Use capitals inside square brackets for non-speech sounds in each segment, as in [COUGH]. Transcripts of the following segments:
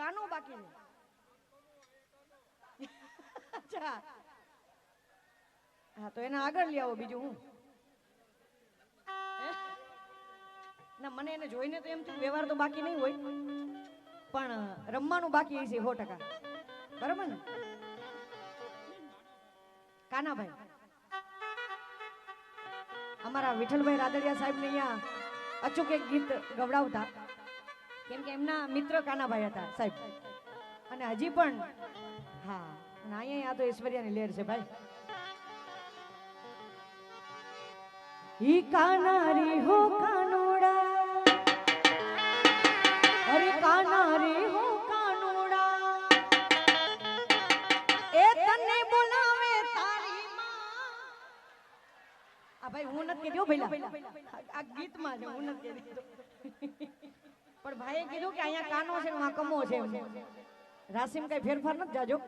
કાનો બાકી ને અચ્છા. હા, તો એને આગળ લઈ આવો બીજું હું. ના, મને એને જોઈને તો એમ થયું, વ્યવહાર તો બાકી નહીં હોય. પણ, રમવાનું બાકી છે સો ટકા. બરાબર ને? કાનાભાઈ. અમારા વિઠ્ઠલભાઈ રાદડિયા સાહેબને અહીંયા અચૂક એક ગીત ગવડાવતા. કેમ કે એમના મિત્ર કાનાભાઈ હતા, સાહેબ. અને હજી પણ, હા, અને અહીંયા આ તો ઐશ્વર્યાની લેર છે ભાઈ. ઈ કાના રે હો કાનોડા. અરે કાના રે હો કાનોડા. એ તને બોલાવે તારી ભાઈ હું નથી કીધું ભઈલા. આ ગીતમાં છે, હું નથી કીધું. પણ ભાઈએ કીધું કે અહીંયા કાનો છે ને કમો છે રાસીમ કઈ ફેરફાર નથી જાજો.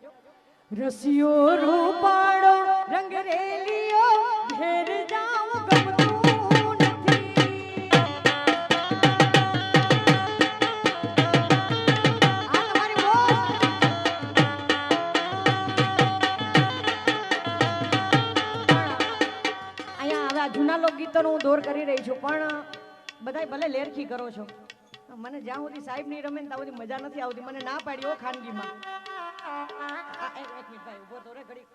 રસિયો રૂપાળો, રંગ રેલિયો ઘેર જાવ જૂના લોકગીતોનો હું દોર કરી રહી છું, પણ બધાય ભલે લેરખી કરો છો. મને જ્યાં સુધી સાહેબ નહીં રમે ત્યાં સુધી મજા નથી આવતી. મને ના પાડી હો ખાનગીમાં. એક મિનિટ ભાઈ, ઊભો તો રે ઘડી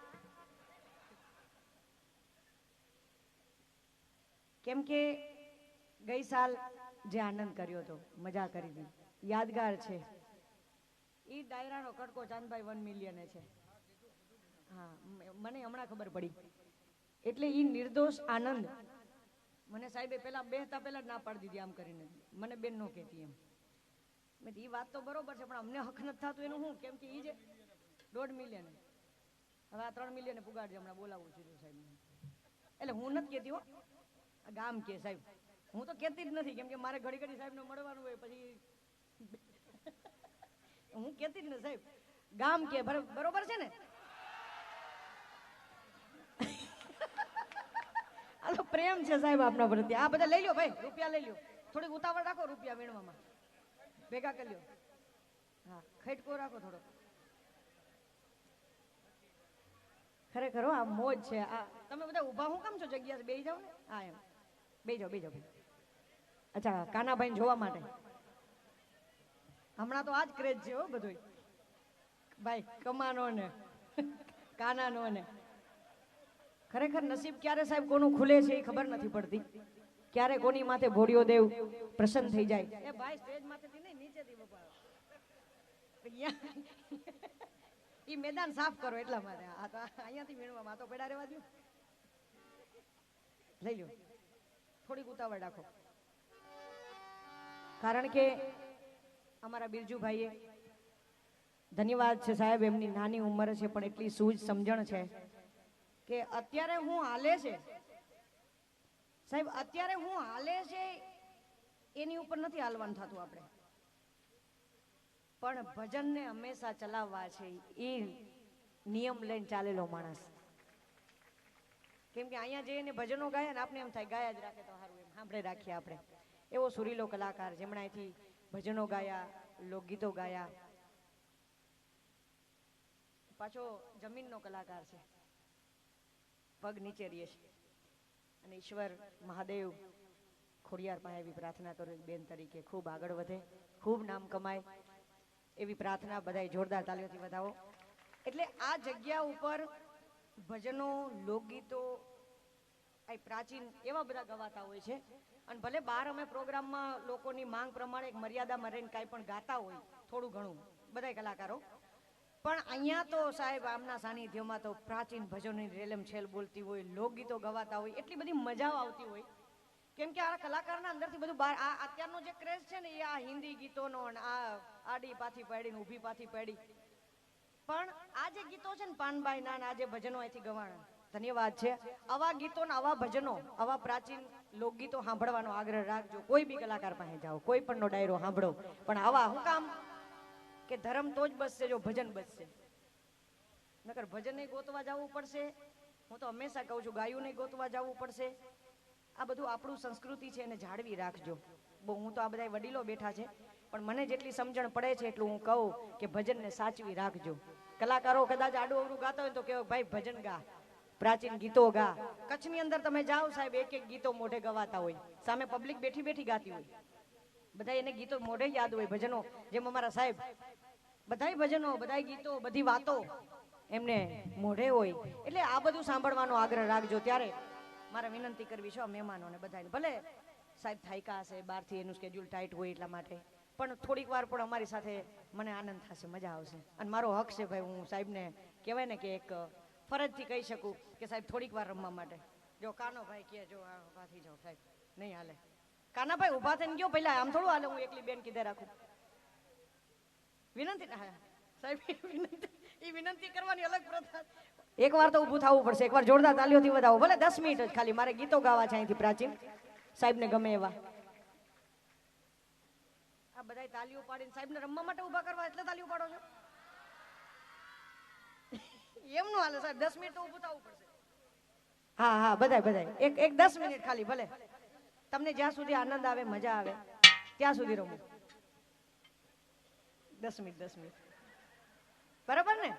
કેમ કે ગઈ સાલ જે આનંદ કર્યો હતો, મજા કરી હતી. યાદગાર છે. એ ડાયરાનો કડકો ચાંદભાઈ વન મિલિયને છે. હા મને હમણાં ખબર પડી. એટલે એ નિર્દોષ આનંદ મને સાહેબે પેલા બેહતા પેલા જ ના પાડી દીધી આમ કરીને. મને બેન નો કહેતી એમ. મેં એ વાત તો બરોબર છે, પણ અમને હક નથી થતું, એનું શું? કેમ કે એ જે દોઢ મિલિયન. હવે આ ત્રણ મિલિયન પુગાડજે, હમણાં બોલાવું છું સાહેબ એટલે હું નથી કહેતી હો. ગામ કે સાહેબ. હું તો કહેતી જ નથી, કેમ કે મારે ઘડી ઘડી સાહેબને મળવાનું હોય, પછી હું કહેતી જ ને સાહેબ. ગામ કે બરો- બરોબર છે ને આ તો પ્રેમ છે સાહેબ આપના પ્રત્યે. આ બધા લઈ લો ભાઈ, રૂપિયા લઈ લો થોડીક ઉતાવળ રાખો રૂપિયા વીણવામાં. ભેગા કરી લો હા, ખટકો રાખો થોડો ખરેખર આ મોજ છે. આ, તમે બધા ઊભા હું કેમ છો જગ્યા બે જાઓ ને. હા, એમ. બે જાઓ બે જાઓ. અચ્છા કાનાભાઈ જોવા માટે. હમણાં તો આ જ ક્રેઝ છે હો બધું ભાઈ કમાનો ને કાનાનો ને ખરેખર નસીબ ક્યારે સાહેબ કોનું ખુલે છે એ ખબર નથી પડતી. ક્યારે કોની માથે ભોળિયો દેવ પ્રસન્ન થઈ જાય. એ ભાઈ સ્ટેજ માથેથી નહીં, નીચેથી બપાવો [LAUGHS] એ મેદાન સાફ કરો એટલા માટે. આ તો અહીંયાથી મેળવા આ તો રહેવા દો લઈ લો થોડીક ઉતાવળ રાખો. કારણ કે અમારા બિરજુભાઈએ ધન્યવાદ છે સાહેબ, એમની નાની ઉંમર છે, પણ એટલી સૂઝ સમજણ છે. કે અત્યારે હું હાલે છે? સાહેબ, અત્યારે હું હાલે છે એની ઉપર નથી હાલવાનું થતું આપણે. પણ ભજનને હંમેશા ચલાવવા છે એ નિયમ લઈને ચાલેલો માણસ. કેમ કે અહીંયા જઈને ભજનો ગાય ને આપણે એમ થાય, ગાયા જ રાખે તો સારું એમ. સાંભળે રાખીએ આપણે. એવો સુરીલો કલાકાર જેમણે અહીંથી ભજનો ગાયા, લોકગીતો ગાયા. પાછો જમીનનો કલાકાર છે. પગ નીચે રહીએ છીએ. અને ઈશ્વર મહાદેવ ખોડિયાર પાસે એવી પ્રાર્થના કરો બેન તરીકે, ખૂબ આગળ વધે, ખૂબ નામ કમાય. એવી પ્રાર્થના બધાય જોરદાર તાલીઓથી વધાવો. એટલે આ જગ્યા ઉપર ભજનો, લોકગીતો આ પ્રાચીન એવા બધા ગવાતા હોય છે. અને ભલે બહાર અમે પ્રોગ્રામમાં લોકોની માંગ પ્રમાણે એક મર્યાદામાં રહીને કાંઈ પણ ગાતા હોય, થોડું ઘણું, બધાય કલાકારો. પણ અહીંયા તો સાહેબ, આમના સાનિધ્યમાં તો પ્રાચીન ભજનની રેલમ છેલ બોલતી હોય, લોકગીતો ગવાતા હોય, એટલી બધી મજા આવતી હોય. કેમ કે આ કલાકારના અંદરથી બધું બહાર આ અત્યારનો જે ક્રેઝ છે ને, એ આ હિન્દી ગીતોનો આ આડી પાથી પડી ને ઊભી પાથી પડી. પણ આ જે ગીતો છે ને, પાનબાઈ ને આ જે ભજનો અહીંથી ગવાણા. ધન્યવાદ છે. આવા ગીતો ને આવા ભજનો, આવા પ્રાચીન લોકગીતો સાંભળવાનો આગ્રહ રાખજો. કોઈ બી કલાકાર પાસે જાઓ, કોઈ પણ નો ડાયરો સાંભળો. પણ આવા હું કામ કે ધર્મ તો જ બચશે જો ભજન બચશે નકર ભજન નહીં ગોતવા જવું પડશે. હું તો હંમેશા કહું છું ગાયું નહીં ગોતવા જવું પડશે. આ બધું આપણું સંસ્કૃતિ છે, એને જાળવી રાખજો. બહુ, હું તો આ બધા વડીલો બેઠા છે, પણ મને જેટલી સમજણ પડે છે એટલું હું કહું કે ભજનને સાચવી રાખજો. કલાકારો કદાચ આડું અવડું ગાતા હોય તો કેવો ભાઈ, ભજન ગા. પ્રાચીન ગીતો ગા. કચ્છની અંદર તમે જાઓ સાહેબ એક એક ગીતો મોઢે ગવાતા હોય. સામે પબ્લિક બેઠી બેઠી ગાતી હોય. બધા એને ગીતો મોઢે યાદ હોય ભજનો. જેમ અમારા સાહેબ બધાય ભજનો, બધાય ગીતો, બધી વાતો એમને મોઢે હોય. એટલે આ બધું સાંભળવાનો આગ્રહ રાખજો ત્યારે. મારે વિનંતી કરવી છે મહેમાનોને બધાને ભલે સાહેબ થાયકા હશે, બહારથી એનું સ્કેડ્યુલ ટાઈટ હોય એટલા માટે. પણ થોડીક વાર પણ અમારી સાથે મને આનંદ થશે, મજા આવશે. અને મારો હક છે ભાઈ, હું સાહેબને કહેવાય ને કે એક ફરજથી કહી શકું કે સાહેબ થોડીક વાર રમવા માટે. જો કાનો ભાઈ કે જો ઊભા થઈ જાઓ સાહેબ. નહીં હાલે. કાનાભાઈ ઊભા થઈને ગયો પહેલાં? આમ થોડું હાલે, હું એકલી બેન કીધે રાખું. વિનંતી સાહેબ વિનંતી એ વિનંતી કરવાની અલગ પ્રથા એક વાર તો ઊભું થવું પડશે. એકવાર જોરદાર તાલીઓથી વધાવો. ભલે દસ મિનિટ જ ખાલી. મારે ગીતો ગાવા છે અહીંથી પ્રાચીન. સાહેબને ગમે એવા. આ બધાય તાલીઓ પાડીને સાહેબને રમવા માટે ઊભા કરવા એટલે તાલીઓ પાડો છો? એમનું હાલે સાહેબ. દસ મિનિટ તો ઊભું થવું પડશે. હા હા બધાય બધાય. એક એક દસ મિનિટ ખાલી ભલે. તમને જ્યાં સુધી આનંદ આવે મજા આવે ત્યાં સુધી રમો. દસ મિનિટ દસ બરાબર ને?